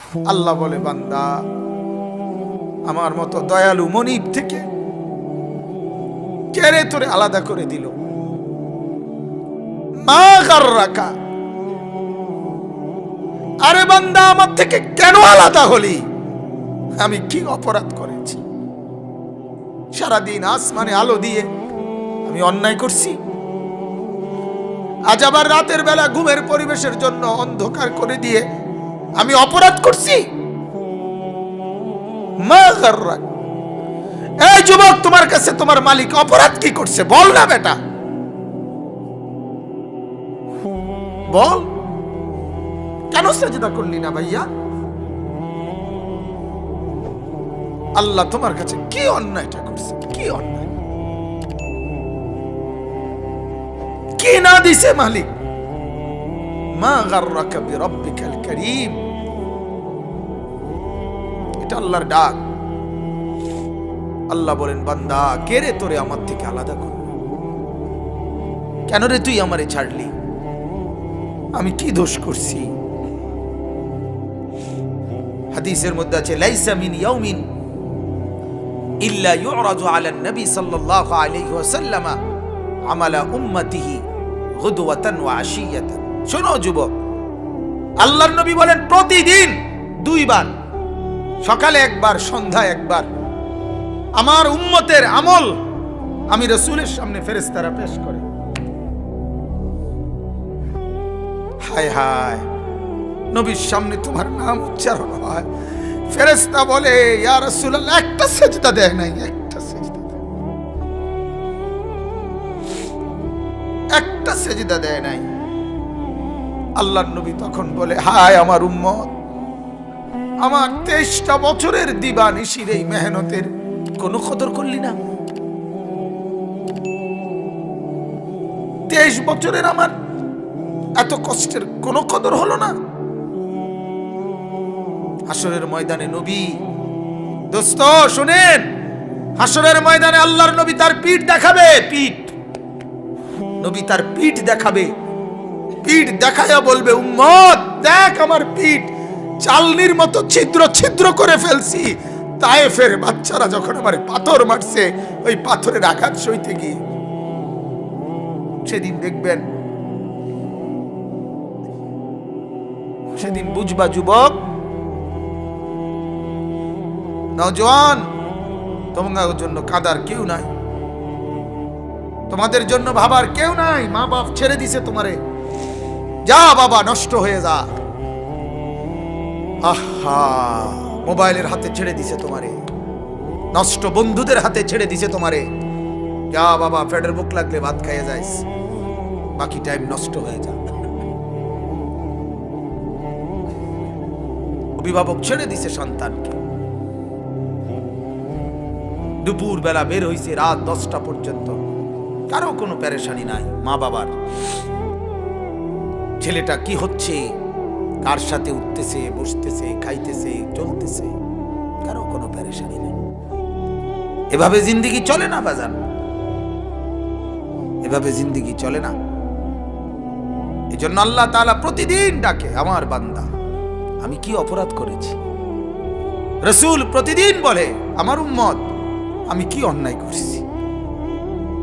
আল্লাহ বলে, বান্দা, আমার মতো দয়ালু মনিব থেকে কেড়ে তোরে আলাদা করে দিল। মা রাখা আরে বান্দা, আমার থেকে কেন আলাদা হলি? আমি কি অপরাধ করেছি? সারাদিন আসমানে আলো দিয়ে আমি অন্যায় করছি। আজ আবার রাতের বেলা ঘুমের পরিবেশের জন্য অন্ধকার করে দিয়ে আমি অপরাধ করছি। এই যুবক, তোমার কাছে তোমার মালিক অপরাধ কি করছে? বল না বেটা। বল। কেন সেজদা করলি না ভাইয়া? আল্লাহ তোমার কাছে কি অন্যায়টা করছে? কি অন্যায়? কি না দিছে মালিক? মা গাররাকা বিরাব্বিকাল কারীম এটা আল্লাহর ডাক। আল্লাহ বলেন, বান্দা, কে রে তোরে আমার থেকে আলাদা করল কেন রে তুই আমারে ছাড়লি? আমি কি দোষ করছি? হাদিসের মধ্যে আছে, লাইসা মিন ইয়াউমিন ইল্লা ইউরাজু আলা নবী সাল্লাল্লাহু আলাইহি ওয়াসাল্লাম আমালা উম্মতিহি গুদওয়াতান ওয়া আশিয়াতান। শোনো যুবক, আল্লাহর নবী বলেন প্রতিদিন দুইবার, সকালে একবার, সন্ধ্যায় একবার। আমার উম্মতের আমল আমি রসুলের সামনে ফেরেস্তারা পেশ করে। হায় হায়, নবীর সামনে তোমার নাম উচ্চারণ হয়। ফেরেস্তা বলে, ইয়া রাসূলুল্লাহ, একটা সেজদা দেয় নাই, একটা সেজদা দেয়। একটা সেজদা দেয় নাই। আল্লাহর নবী তখন বলে, হায় আমার উম্মত, আমার তেইশটা বছরের দিবা নিশির এই মেহনতের কোনো কদর করলি না? তেইশ বছরের আমার এত কষ্টের কোনো কদর হলো না? হাসরের ময়দানে নবী, দোস্ত, শুনেন হাসরের ময়দানে আল্লাহর নবী তার পিঠ দেখাবে, পিঠ। নবী তার পিঠ দেখাবে পিঠ দেখায়া বলবে, উম্মত, দেখ আমার পিঠ। চালনির মতো ছিদ্র ছিদ্র করে ফেলছি। তায়েফের বাচ্চারা যখন আমার পাথর মারছে, ওই পাথরের আঘাত সইতে গিয়ে। সেদিন দেখবেন, সেদিন বুঝবা, যুবক, নজওয়ান, তোমার জন্য কাদার কেউ নাই। তোমাদের জন্য ভাবার কেউ নাই। মা বাপ ছেড়ে দিছে তোমারে। যা বাবা, নষ্ট হয়ে যা। আহা, মোবাইলের হাতে ছেড়ে দিছে তোমারে। নষ্ট বন্ধুদের হাতে ছেড়ে দিছে তোমারে। যা বাবা ফেডের বুক লাগলে ভাত খাইয়ে যাইস। বাকি টাইম নষ্ট হয়ে যা। অভিভাবক ছেড়ে দিছে সন্তানকে। দুপুর বেলা বের হইছে রাত দশটা পর্যন্ত। কারও কোনো প্যারেশানি নাই মা বাবার ছেলেটা কি হচ্ছে? কার সাথে উঠতেছে, বসতেছে, খাইতেছে, চলতেছে? কারও কোনো প্যারেশানি নেই। এভাবে জিন্দিগি চলে না, বাজান? এভাবে জিন্দিগি চলে না। এই জন্য আল্লাহ তাআলা প্রতিদিন ডাকে, আমার বান্দা, আমি কি অপরাধ করেছি? রসুল প্রতিদিন বলে, আমার উম্মত, আমি কি অন্যায় করছি?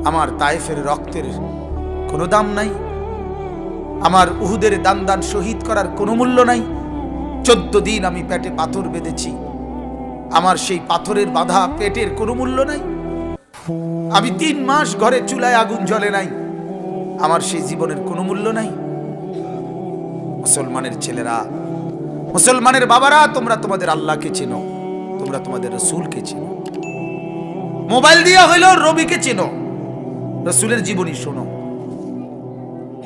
আমার তাইফের রক্তের কোনো দাম নাই। আমার উহুদের দান দান শহীদ করার কোনো মূল্য নাই। চোদ্দ দিন আমি পেটে পাথর বেঁধেছি। আমার সেই পাথরের বাধা পেটের কোনো মূল্য নাই। আমি তিন মাস ঘরে চুলায় আগুন জ্বলে নাই। আমার সেই জীবনের কোনো মূল্য নাই। মুসলমানের ছেলেরা, মুসলমানের বাবারা, তোমরা তোমাদের আল্লাহকে চেনো, তোমরা তোমাদের রসুলকে চেনো। মোবাইল দিয়া হইলেও রবিকে চেনো। রসুলের জীবনী শোনো।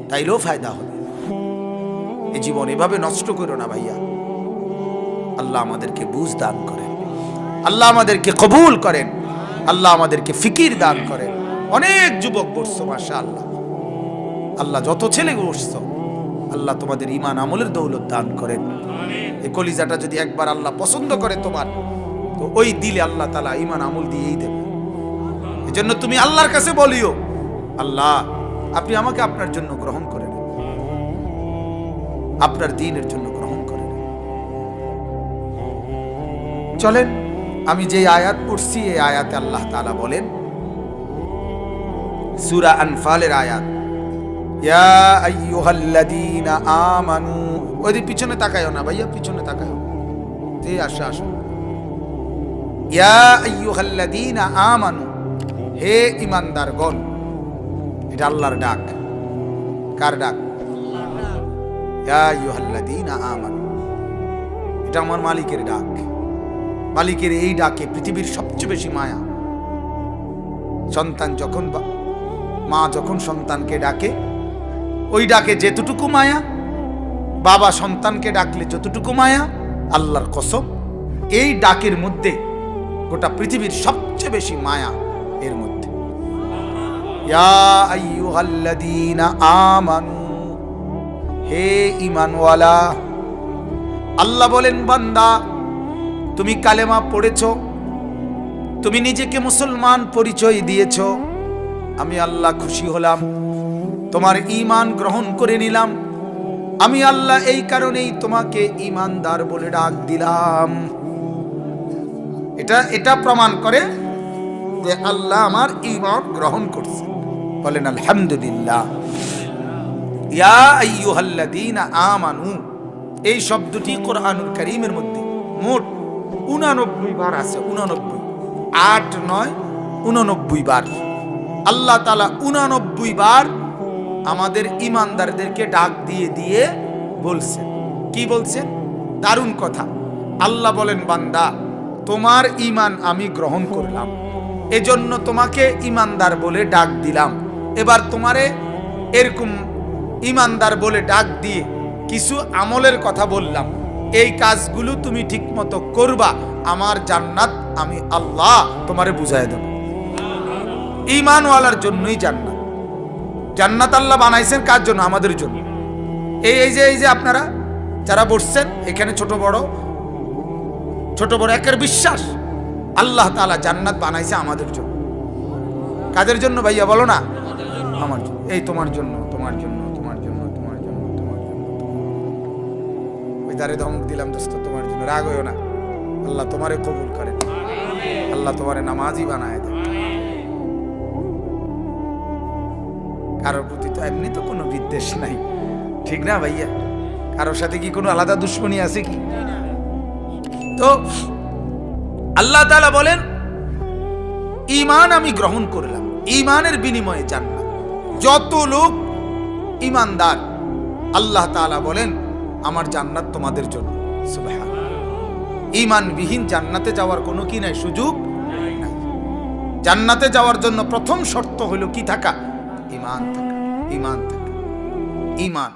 তাইলেও ফায়দা হবে। এই জীবন এভাবে নষ্ট করো না ভাইয়া। আল্লাহ আমাদেরকে বুঝ দান করেন। আল্লাহ আমাদেরকে কবুল করেন। আল্লাহ আমাদেরকে ফিকির দান করেন। অনেক যুবক বসছো মাসা আল্লাহ আল্লাহ যত ছেলে বসছো আল্লাহ তোমাদের ইমান আমলের দৌলত দান করেন। এই কলিজাটা যদি একবার আল্লাহ পছন্দ করে তোমার তো ওই দিলে আল্লাহ তালা ইমান আমল দিয়েই দেবে। এজন্য তুমি আল্লাহর কাছে বলিও আল্লাহ আপনি আমাকে আপনার জন্য গ্রহণ করে নেন। আপনার দিনের জন্য গ্রহণ করে চলেন, আমি যে আয়াত পড়ছি, এই আয়াতে আল্লাহ তাআলা বলেন, সূরা আনফালের আয়াত আমানু যে পিছনে তাকায়ও না, ভাইয়া, পিছনে তাকায়ও। যে আসো আসো। ইয়া আইয়ুহাল্লাযীনা আমানু, হে ইমানদারগণ এটা আল্লাহর ডাক। কার ডাক? এটা আমার মালিকের ডাক। মালিকের এই ডাকে পৃথিবীর সবচেয়ে বেশি মায়া। সন্তান যখন মা যখন সন্তানকে ডাকে, ওই ডাকে যেতটুকু মায়া, বাবা সন্তানকে ডাকলে যতটুকু মায়া, আল্লাহর কসম, এই ডাকের মধ্যে গোটা পৃথিবীর সবচেয়ে বেশি মায়া এর মধ্যে। হে ঈমানওয়ালা আল্লাহ বলেন, বান্দা, তুমি কালেমা পড়েছ, তুমি নিজেকে মুসলমান পরিচয় দিয়েছ, আমি আল্লাহ খুশি হলাম, তোমার ঈমান গ্রহণ করে নিলাম, আমি আল্লাহ এই কারণেই তোমাকে ঈমানদার বলে ডাক দিলাম। এটা এটা প্রমাণ করে যে আল্লাহ আমার ঈমান গ্রহণ করছে। বলেন, আলহামদুলিল্লাহ। ইয়া আমানু, এই শব্দটি কোরআনুল কারীমের মধ্যে মোট উনানব্বই বার আছে, উনানব্বই। আট নয়, উননব্বই বার। আল্লাহ তালা উনানব্বই বার আমাদের ইমানদারদেরকে ডাক দিয়ে দিয়ে বলছেন। কি বলছেন? দারুণ কথা। আল্লাহ বলেন, বান্দা, তোমার ইমান আমি গ্রহণ করলাম। এজন্য তোমাকে ইমানদার বলে ডাক দিলাম। এবার তোমারে এরকম ইমানদার বলে ডাক দিয়ে কিছু আমলের কথা বললাম। এই কাজগুলো তুমি ঠিকমতো করবা, আমার জান্নাত আমি আল্লাহ তোমারে বুঝাই দেব। ইমানওয়ালার জন্যই জান্নাত। জান্নাত আল্লাহ বানাইছেন কার জন্য? আমাদের জন্য। এই এই যে এই যে আপনারা যারা বসছেন, এখানে ছোট বড় ছোট বড় একের বিশ্বাস। আল্লাহ তাআলা জান্নাত বানাইছে আমাদের জন্য। কাদের জন্য ভাইয়া বলো না? আমার এই তোমার জন্য তোমার জন্য তোমার জন্য তোমার জন্য তোমার জন্য ওই দারে ধমক দিলাম দোস্ত, তোমার জন্য। রাগ হইও না। আল্লাহ তোমারে কবুল করেন। আল্লাহ তোমারে নামাজই বানায় দেন। কারোর প্রতি তো এমনি তো কোনো বিদ্বেষ নাই। ঠিক না ভাইয়া? কারোর সাথে কি কোনো আলাদা দুশ্মনী আছে কি? তো আল্লাহ তাআলা বলেন ইমান আমি গ্রহণ করলাম। ঈমানের বিনিময়ে জান্নাত। যত লোক ইমানদার, আল্লাহ তালা বলেন, আমার জান্নাত তোমাদের জন্য। ইমানবিহীন জান্নাতে যাওয়ার কোনো কি নাই, সুযোগ জান্নাতে যাওয়ার জন্য প্রথম শর্ত হলো কি থাকা? ইমান থাকা ইমান থাকা। ঈমান।